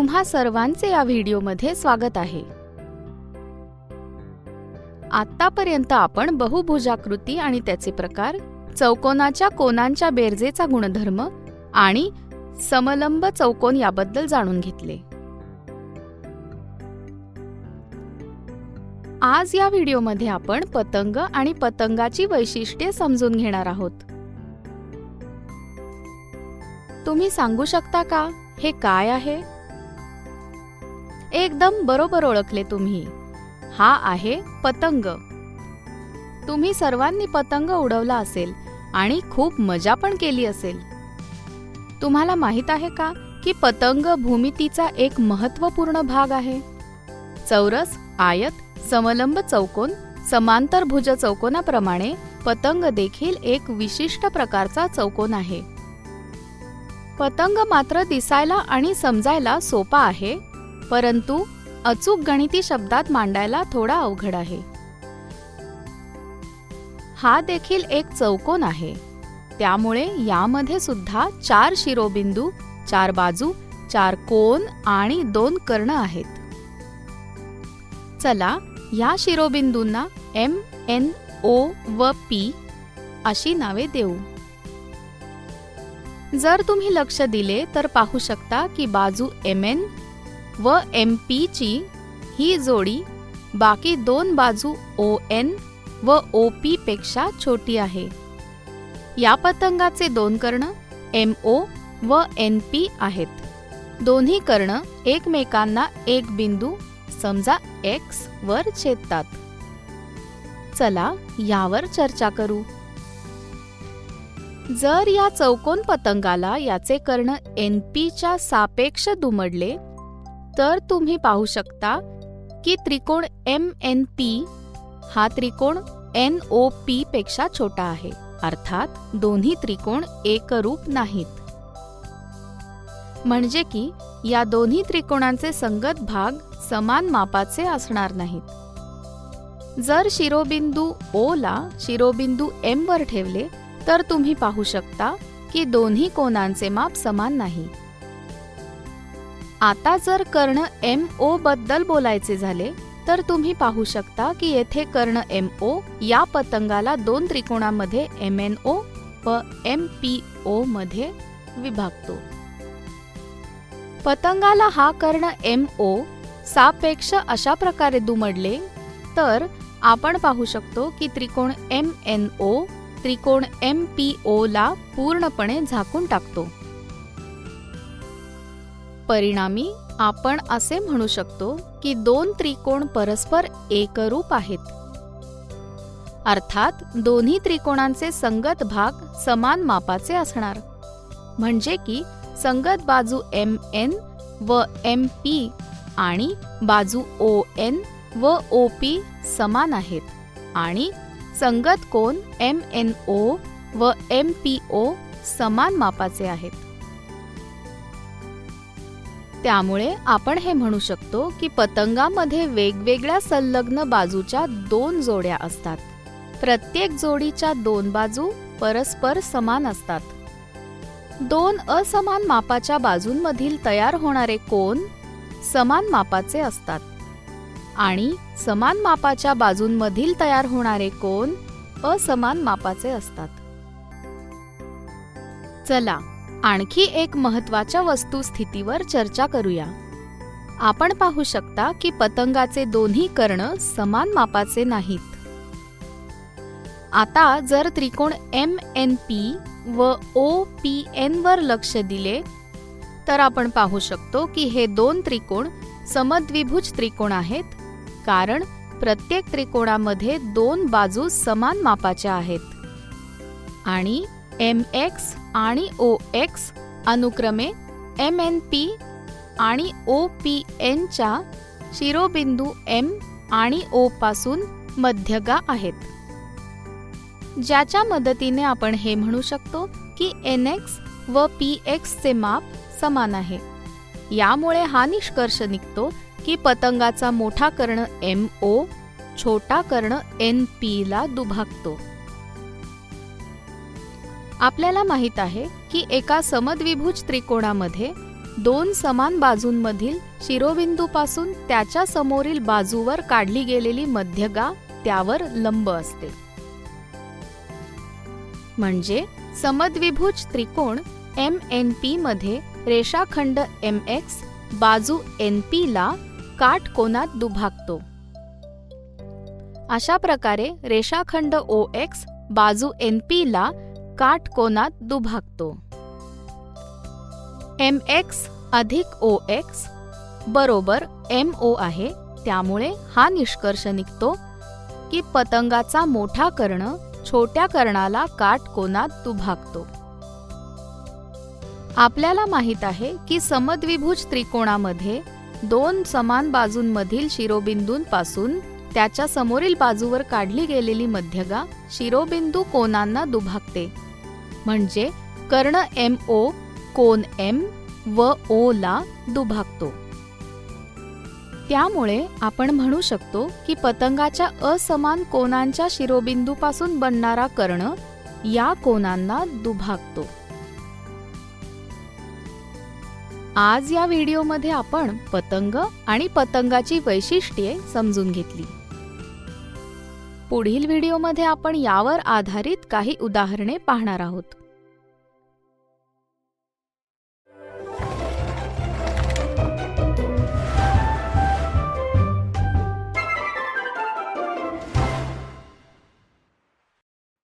तुम्हा सर्वांचे या व्हिडिओमध्ये स्वागत आहे. आत्तापर्यंत आपण बहुभुजाकृती आणि त्याचे प्रकार चौकोनाच्या कोनांच्या बेरजेचा गुणधर्म आणि समलंब चौकोन याबद्दल जाणून घेतले. आज या व्हिडिओमध्ये आपण पतंग आणि पतंगाची वैशिष्ट्ये समजून घेणार आहोत. तुम्ही सांगू शकता का? हे काय आहे? एकदम बरोबर ओळखले तुम्ही. हा आहे पतंग. तुम्ही सर्वांनी पतंग उडवला असेल आणि खूप मजा पण केली असेल. तुम्हाला माहीत आहे का की पतंग भूमितीचा एक महत्त्वपूर्ण भाग आहे? चौरस आयत समलंब चौकोन समांतर भुज चौकोनाप्रमाणे पतंग देखील एक विशिष्ट प्रकारचा चौकोन आहे. पतंग मात्र दिसायला आणि समजायला सोपा आहे परंतु अचूक गणिती शब्दात मांडायला थोडा अवघड आहे. हा देखील एक चौकोन आहे. त्यामुळे यामध्ये सुद्धा चार शिरोबिंदू चार बाजू चार कोन आणि दोन कर्ण आहेत. चला या शिरोबिंदूंना एम एन ओ व पी अशी नावे देऊ. जर तुम्ही लक्ष दिले तर पाहू शकता की बाजू एम एन व एम पीची ही जोडी बाकी दोन बाजू ओ एन व ओ पीपेक्षा छोटी आहे. या पतंगाचे दोन कर्ण एम ओ व एन पी आहेत. दोन्ही कर्ण एकमेकांना एक बिंदू समजा एक्स वर छेदतात. चला यावर चर्चा करू. जर या चौकोन पतंगाला याचे कर्ण एन पीच्या सापेक्ष दुमडले तर तुम्ही पाहू शकता की त्रिकोण एम एन पी हा त्रिकोण एन ओ पी पेक्षा छोटा आहे. अर्थात दोन्ही त्रिकोण एकरूप नाहीत. म्हणजे की या दोन्ही त्रिकोणांचे संगत भाग समान मापाचे असणार नाहीत. जर शिरोबिंदू ओ ला शिरोबिंदू एम वर ठेवले तर तुम्ही पाहू शकता की दोन्ही कोनांचे माप समान नाही. आता जर कर्ण एम ओ बद्दल बोलायचे झाले तर तुम्ही पाहू शकता की येथे कर्ण एम ओ या पतंगाला दोन त्रिकोणामध्ये एम एन ओ व एम पी ओ मध्ये विभागतो. पतंगाला हा कर्ण एम ओ सापेक्ष अशा प्रकारे दुमडले तर आपण पाहू शकतो की त्रिकोण एम एन ओ त्रिकोण एम पी ओ ला पूर्णपणे झाकून टाकतो. परिणामी आपण असे म्हणू शकतो की दोन त्रिकोण परस्पर एकरूप आहेत. अर्थात दोन्ही त्रिकोणांचे संगत भाग समान मापाचे असणार. म्हणजे की संगत बाजू एम एन व एम पी आणि बाजू ओ एन व ओ पी समान आहेत आणि संगत कोन एम एन ओ व एम पी ओ समान मापाचे आहेत. त्यामुळे आपण हे म्हणू शकतो की पतंगामध्ये वेगवेगळ्या संलग्न बाजूच्या दोन जोड्या असतात. प्रत्येक जोडीच्या दोन बाजू परस्पर समान असतात. दोन असमान मापाच्या बाजूंमधील तयार होणारे कोन समान मापाचे असतात. आणि समान मापाच्या बाजूंमधील तयार होणारे कोन असमान मापाचे असतात. चला आणखी एक महत्त्वाच्या वस्तुस्थितीवर चर्चा करूया. आपण पाहू शकता की पतंगाचे दोन्ही कर्ण समान मापाचे नाहीत. आता जर त्रिकोण एम एन पी व ओ पी एन वर लक्ष दिले तर आपण पाहू शकतो की हे दोन त्रिकोण समद्विभुज त्रिकोण आहेत कारण प्रत्येक त्रिकोणामध्ये दोन बाजू समान मापाच्या आहेत. आणि एम एक्स आणि ओ एक्स अनुक्रमे एम एन पी आणि ओ पी एनच्या शिरोबिंदू एम आणि ओ पासून मध्यगा आहेत. ज्याच्या मदतीने आपण हे म्हणू शकतो की एन एक्स व पी एक्सचे माप समान आहे. यामुळे हा निष्कर्ष निघतो की पतंगाचा मोठा कर्ण एम ओ छोटा कर्ण एन पीला दुभागतो. आपल्याला माहीत आहे की एका समद्विभुज त्रिकोणामध्ये दोन समान बाजूंमधील शिरोबिंदूपासून त्याच्या समोरील बाजूवर काढली गेलेली मध्यगा त्यावर लंब असते. म्हणजे समद्विभुज त्रिकोण एम एन पी मध्ये रेषाखंड एम एक्स बाजू एन पी ला काटकोनात दुभागतो. अशा प्रकारे रेषाखंड ओ एक्स बाजू एन पी ला काटकोनात दुभागतो? एम एक्स अधिक ओ एक्स बरोबर एम ओ आहे त्यामुळे हा निष्कर्ष निघतो की पतंगाचा मोठा कर्ण छोट्या कर्णाला काटकोनात दुभागतो. आपल्याला माहीत आहे की समद्विभुज त्रिकोणामध्ये दोन समान बाजूंमधील शिरोबिंदूंपासून त्याच्या समोरील बाजूवर काढली गेलेली मध्यगा शिरोबिंदू कोनांना दुभागते? म्हणजे कर्ण एम ओ कोन एम व ओ ला दुभागतो. त्यामुळे आपण म्हणू शकतो की पतंगाच्या असमान कोनांच्या शिरोबिंदूपासून बनणारा कर्ण या कोनांना दुभागतो. आज या व्हिडिओमध्ये आपण पतंग आणि पतंगाची वैशिष्ट्ये समजून घेतली. पुढील व्हिडिओमध्ये आपण यावर आधारित काही उदाहरणे पाहणार आहोत.